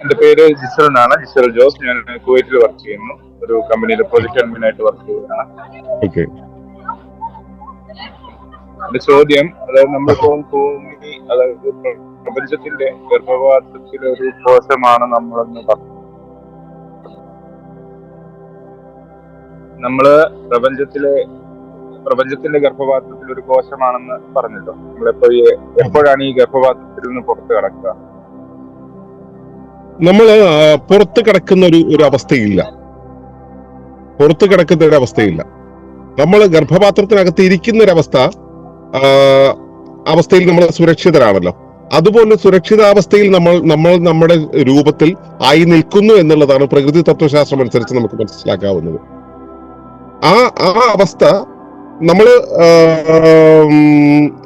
എന്റെ പേര് ജിസൽ എന്നാണ്. ജിസൽ ജോസ്. ഞാൻ കുവൈറ്റിൽ വർക്ക് ചെയ്യുന്നു. ഒരു കമ്പനിയിൽ പ്രൊജക്ട് അഡ്മിൻ ആയിട്ട് വർക്ക് ഓക്കെ. എന്റെ ചോദ്യം അതായത് നമ്മളിപ്പോ ഭൂമി അതായത് പ്ര- പ്രപഞ്ചത്തിന്റെ ഗർഭപാത്രത്തിലെ ഒരു കോശമാണ് നമ്മളെന്ന് പറഞ്ഞു നമ്മൾ പ്രപഞ്ചത്തിലെ പ്രപഞ്ചത്തിന്റെ ഗർഭപാത്രത്തിൽ ഒരു കോശമാണെന്ന് പറഞ്ഞല്ലോ. നമ്മളെപ്പോ എപ്പോഴാണ് ഈ ഗർഭപാത്രത്തിൽ നിന്ന് പുറത്ത് കിടക്കുക? നമ്മൾ പുറത്ത് കിടക്കുന്ന ഒരു ഒരു അവസ്ഥയില്ല. പുറത്ത് കിടക്കുന്ന ഒരു അവസ്ഥയില്ല. നമ്മൾ ഗർഭപാത്രത്തിനകത്ത് ഇരിക്കുന്ന ഒരു അവസ്ഥ അവസ്ഥയിൽ നമ്മൾ സുരക്ഷിതരാണല്ലോ. അതുപോലെ സുരക്ഷിതാവസ്ഥയിൽ നമ്മൾ നമ്മൾ നമ്മുടെ രൂപത്തിൽ ആയി നിൽക്കുന്നു എന്നുള്ളതാണ് പ്രകൃതി തത്വശാസ്ത്രം അനുസരിച്ച് നമുക്ക് മനസ്സിലാക്കാവുന്നത്. ആ ആ അവസ്ഥ നമ്മൾ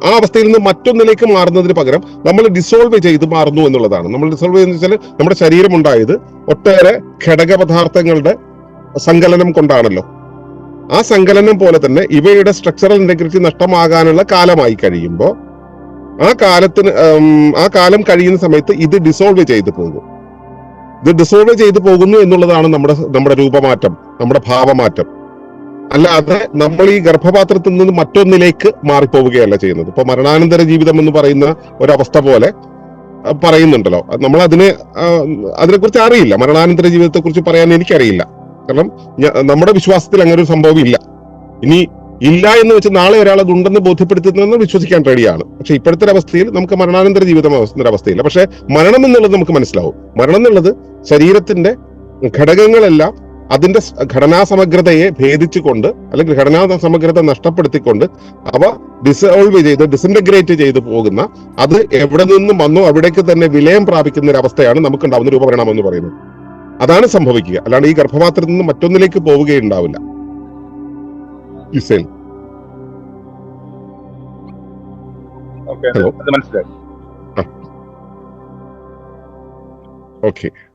ആ അവസ്ഥയിൽ നിന്ന് മറ്റൊന്നിലേക്ക് മാറുന്നതിന് പകരം നമ്മൾ ഡിസോൾവ് ചെയ്ത് മാറുന്നു എന്നുള്ളതാണ്. നമ്മൾ ഡിസോൾവ് ചെയ്യുന്ന വെച്ചാൽ നമ്മുടെ ശരീരം ഉണ്ടായത് ഒട്ടേറെ ഘടക പദാർത്ഥങ്ങളുടെ സങ്കലനം കൊണ്ടാണല്ലോ. ആ സങ്കലനം പോലെ തന്നെ ഇവയുടെ സ്ട്രക്ചറൽ ഇന്റഗ്രിറ്റി നഷ്ടമാകാനുള്ള കാലമായി കഴിയുമ്പോൾ ആ കാലത്തിന് ആ കാലം കഴിയുന്ന സമയത്ത് ഇത് ഡിസോൾവ് ചെയ്ത് പോകും. ഇത് ഡിസോൾവ് ചെയ്ത് പോകുന്നു എന്നുള്ളതാണ് നമ്മുടെ നമ്മുടെ രൂപമാറ്റം നമ്മുടെ ഭാവമാറ്റം. അല്ലാതെ നമ്മൾ ഈ ഗർഭപാത്രത്തിൽ നിന്ന് മറ്റൊന്നിലേക്ക് മാറിപ്പോവുകയല്ല ചെയ്യുന്നത്. ഇപ്പൊ മരണാനന്തര ജീവിതം എന്ന് പറയുന്ന ഒരവസ്ഥ പോലെ പറയുന്നുണ്ടല്ലോ. നമ്മൾ അതിനെ അതിനെക്കുറിച്ച് അറിയില്ല. മരണാനന്തര ജീവിതത്തെ കുറിച്ച് പറയാൻ എനിക്കറിയില്ല. കാരണം നമ്മുടെ വിശ്വാസത്തിൽ അങ്ങനെ ഒരു സംഭവം ഇല്ല. ഇനി ഇല്ല എന്ന് വെച്ച് നാളെ ഒരാൾ അത് ഉണ്ടെന്ന് ബോധ്യപ്പെടുത്തുന്നതെന്ന് വിശ്വസിക്കാൻ റെഡിയാണ്. പക്ഷെ ഇപ്പോഴത്തെ അവസ്ഥയിൽ നമുക്ക് മരണാനന്തര ജീവിതം അവസ്ഥയില്ല. പക്ഷെ മരണം എന്നുള്ളത് നമുക്ക് മനസ്സിലാവും. മരണം എന്നുള്ളത് ശരീരത്തിന്റെ ഘടകങ്ങളെല്ലാം അതിന്റെ ഘടനാ സമഗ്രതയെ ഭേദിച്ചുകൊണ്ട് അല്ലെങ്കിൽ ഘടനാ സമഗ്രത നഷ്ടപ്പെടുത്തിക്കൊണ്ട് അവ ഡിസോൾവ് ചെയ്ത് ഡിസിന്റഗ്രേറ്റ് ചെയ്ത് പോകുന്ന അത് എവിടെ നിന്നും വന്നോ അവിടേക്ക് തന്നെ വിലയം പ്രാപിക്കുന്ന ഒരു അവസ്ഥയാണ് നമുക്ക് ഉണ്ടാവുന്ന രൂപപരിണാമം എന്ന് പറയുന്നത്. അതാണ് സംഭവിക്കുക. അല്ലാണ്ട് ഈ ഗർഭപാത്രത്തിൽ നിന്ന് മറ്റൊന്നിലേക്ക് പോവുകയുണ്ടാവില്ല. ഹലോ മനസ്സിലായി. ഓക്കെ